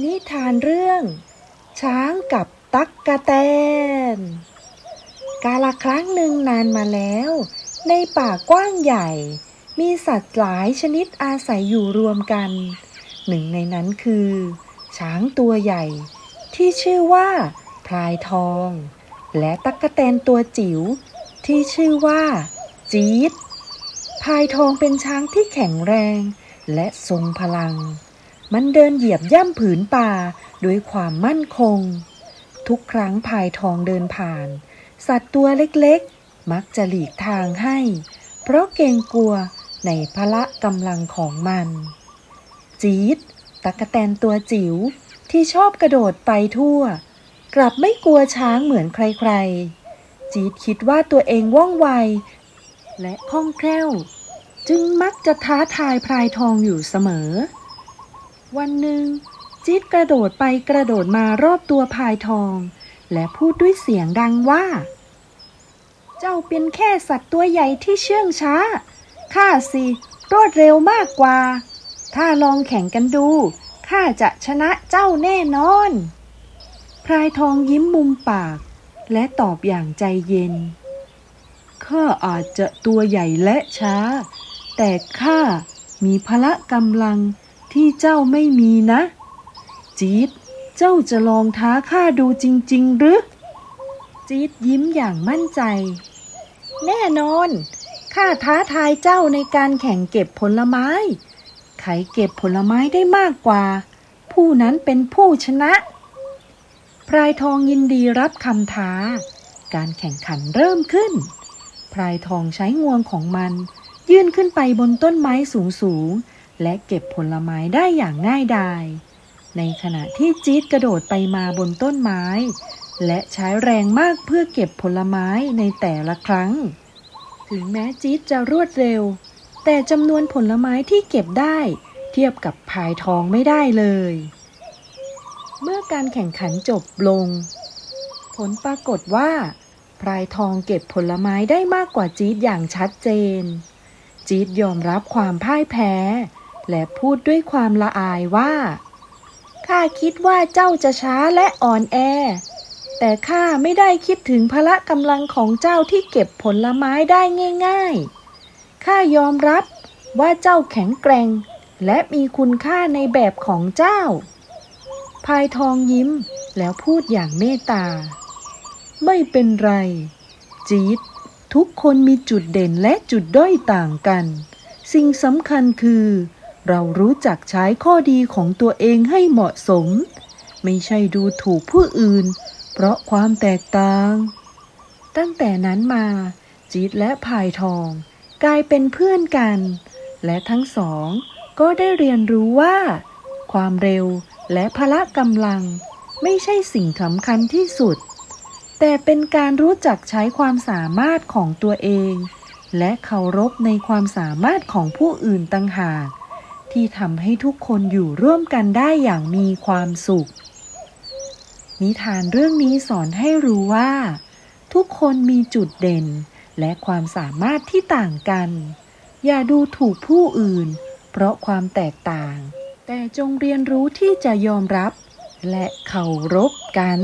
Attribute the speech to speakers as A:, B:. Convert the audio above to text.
A: นิทานเรื่อง ช้างกับตั๊กกะแตน กาลครั้งหนึ่งนานมาแล้ว ในป่ากว้างใหญ่ มีสัตว์หลายชนิดอาศัยอยู่รวมกัน หนึ่งในนั้นคือ ช้างตัวใหญ่ ที่ชื่อว่า พลายทอง และตั๊กกะแตนตัวจิ๋วที่ชื่อว่า จี๊ดพลายทองเป็นช้างที่แข็งแรง และทรงพลัง มันเดินเหยียบย่ำผืนป่าด้วยความมั่นคง ทุกครั้งพายทองเดินผ่าน สัตว์ตัวเล็กๆ มักจะหลีกทางให้ เพราะเกรงกลัวในพละกำลังของมัน จีดตะกะแตนตัวจิ๋วที่ชอบกระโดดไปทั่ว กลับไม่กลัวช้างเหมือนใครๆ จีดคิดว่าตัวเองว่องไว และคล่องแคล่ว จึงมักจะท้าทายพลายทองอยู่เสมอ วันหนึ่งจี๊ดกระโดดไปกระโดดมารอบตัวพายทอง และพูดด้วยเสียงดังว่า เจ้าเป็นแค่สัตว์ตัวใหญ่ที่เชื่องช้า ข้าสิรวดเร็วมากกว่า ถ้าลองแข่งกันดู ข้าจะชนะเจ้าแน่นอนพลายทองยิ้มมุมปาก และตอบอย่างใจเย็น ข้าอาจจะตัวใหญ่และช้า แต่ข้ามีพละกำลัง ที่เจ้าไม่มีนะ จี๊ดเจ้าจะลองท้าข้าดูจริง ๆ หรือ จี๊ดยิ้มอย่างมั่นใจ แน่นอน ข้าท้าทายเจ้าในการแข่งเก็บผลไม้ ใครเก็บผลไม้ได้มากกว่า ผู้นั้นเป็นผู้ชนะพลายทองยินดีรับคำท้า การแข่งขันเริ่มขึ้นพลายทองใช้งวงของมัน ยื่นขึ้นไปบนต้นไม้สูงๆ และเก็บผลไม้ได้อย่างง่ายดาย ในขณะที่จี๊ดกระโดดไปมาบนต้นไม้ และใช้แรงมากเพื่อเก็บผลไม้ในแต่ละครั้ง ถึงแม้จี๊ดจะรวดเร็ว แต่จำนวนผลไม้ที่เก็บได้ เทียบกับพายทองไม่ได้เลย เมื่อการแข่งขันจบลง ผลปรากฏว่าพลายทองเก็บผลไม้ได้มากกว่าจี๊ดอย่างชัดเจน จี๊ดยอมรับความพ่ายแพ้ และพูดด้วยความละอายว่า ข้าคิดว่าเจ้าจะช้าและอ่อนแอ แต่ข้าไม่ได้คิดถึงพละกำลังของเจ้าที่เก็บผลไม้ได้ง่าย ๆ ข้ายอมรับว่าเจ้าแข็งแกร่ง และมีคุณค่าในแบบของเจ้า พายทองยิ้มแล้วพูดอย่างเมตตา ไม่เป็นไร จี๊ดทุกคนมีจุดเด่นและจุดด้อยต่างกัน สิ่งสำคัญคือ เรารู้จักใช้ข้อดีของตัวเองให้เหมาะสม ไม่ใช่ดูถูกผู้อื่น เพราะความแตกต่าง ตั้งแต่นั้นมา จีดและพายทอง กลายเป็นเพื่อนกัน และทั้งสองก็ได้เรียนรู้ว่า ความเร็วและพละกำลัง ไม่ใช่สิ่งสำคัญที่สุด แต่เป็นการรู้จักใช้ความสามารถของตัวเอง และเคารพในความสามารถของผู้อื่นต่างหาก ที่ทำให้ทุกคนอยู่ร่วมกันได้อย่างมีความสุข นิทานเรื่องนี้สอนให้รู้ว่า ทุกคนมีจุดเด่นและความสามารถที่ต่างกัน อย่าดูถูกผู้อื่น เพราะความแตกต่าง แต่จงเรียนรู้ที่จะยอมรับ และเคารพกัน